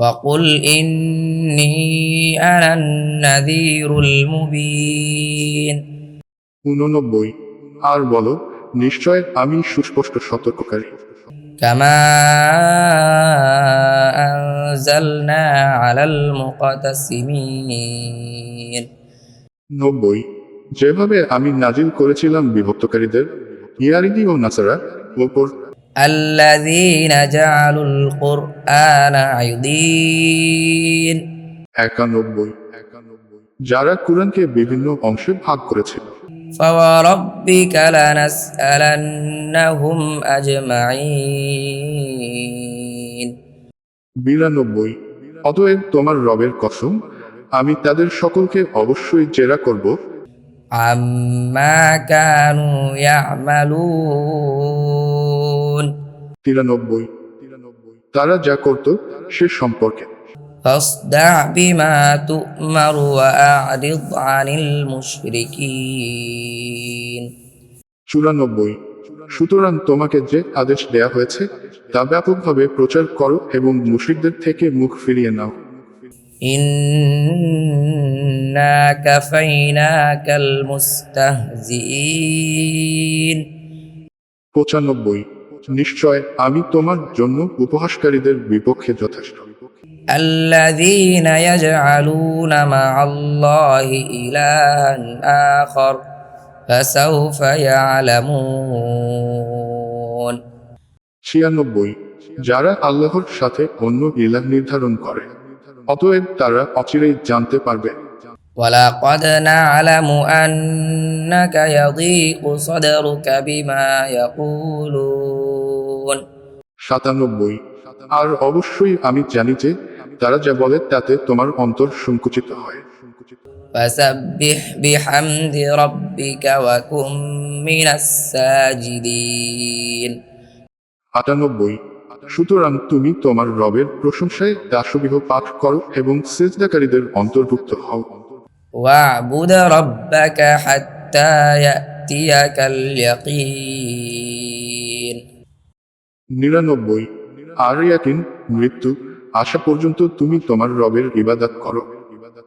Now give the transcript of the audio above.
وقل إني أنا النذير المبين উননব্বই আর বলো নিশ্চয় আমি সুস্পষ্ট সতর্ককারী كما أنزلنا على المقتسمين নব্বই যেভাবে আমি নাজিল করেছিলাম বিভক্তকারীদের ইয়ারিদি ও নাসারা ওপর الذين جعلوا القرآن عضين একানব্বই যারা কোরআনকে বিভিন্ন অংশে ভাগ করেছিল فوربك لنسألنهم أجمعين বিরানব্বই অতএব তোমার রবের কসম আমি তাদের সকলকে অবশ্যই জেরা করব عما كانوا يعملون তিরানব্বই তারা যা করত সে সম্পর্কে فاصدع بما تؤمر وأعرض عن المشركين চুরানব্বই সুতরাং তোমাকে যে আদেশ দেয়া হয়েছে তা ব্যাপকভাবে প্রচার করো এবং মুশরিকদের থেকে মুখ ফিরিয়ে নাও إنا كفيناك المستهزئين পঁচানব্বই নিশ্চয় আমি তোমার জন্য উপহাসকারীদের বিপক্ষে যথেষ্ট الذين يجعلون مع الله إلها آخر فسوف يعلمون ছিয়ানব্বই যারা আল্লাহর সাথে অন্য ইলাহ নির্ধারণ করে অতএব তারা অচিরেই জানতে পারবে ولقد نعلم أنك يضيق صدرك بما يقولون সাতানব্বই আর অবশ্যই আমি জানি যে তারা যা বলে তাতে তোমার অন্তর সংকুচিত হয় فسبح بحمد ربك وكن من الساجدين আটানব্বই সুতরাং তুমি তোমার রবের প্রশংসায় দাসবিহ পাঠ করো এবং সেজদাকারীদের অন্তর্ভুক্ত হও واعبد ربك حتى يأتيك اليقين নিরানব্বই আর মৃত্যু আসা পর্যন্ত তুমি তোমার রবের ইবাদত করো।